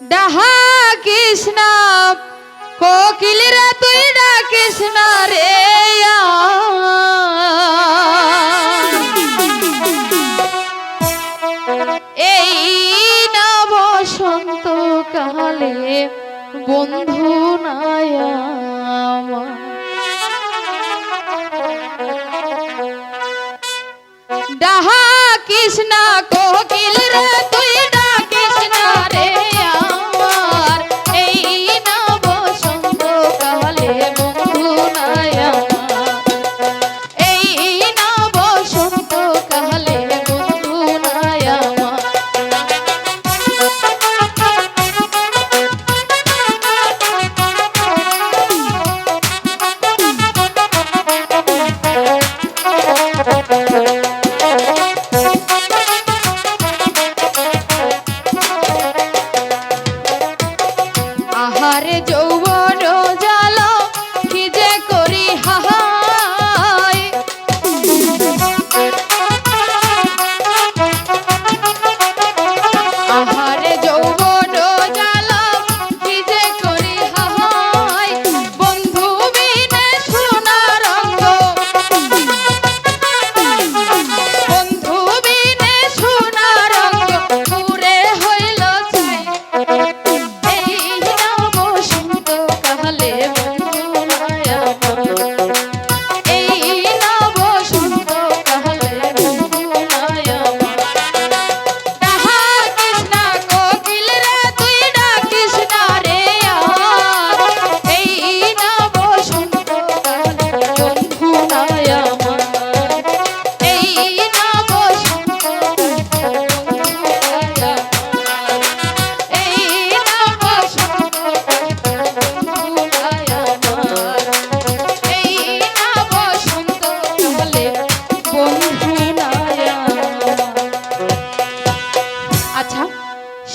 ডাহা কৃষ্ণ, কোকিল রে তুই ডাকিস না রে এই না বসন্ত কালে বন্ধু নায়ামা ডাহা কৃষ্ণ, কোকিল রে তুই আমার যৌ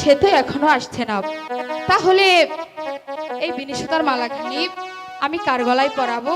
সে তো এখনও আসছে না। তাহলে এই বিনিশতার মালাখানি আমি কার গলায় পরাবো?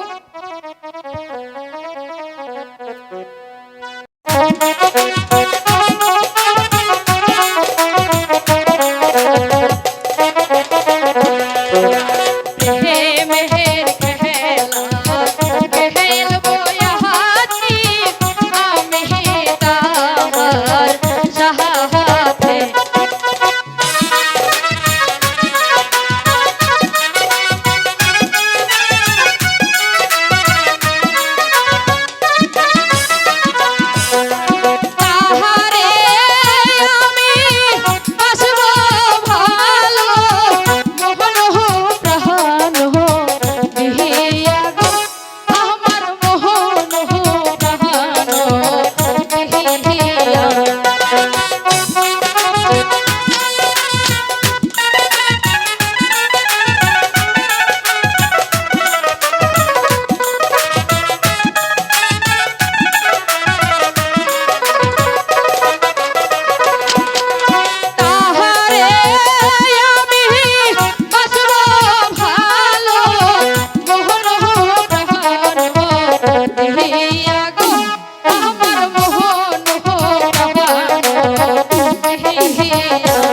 Música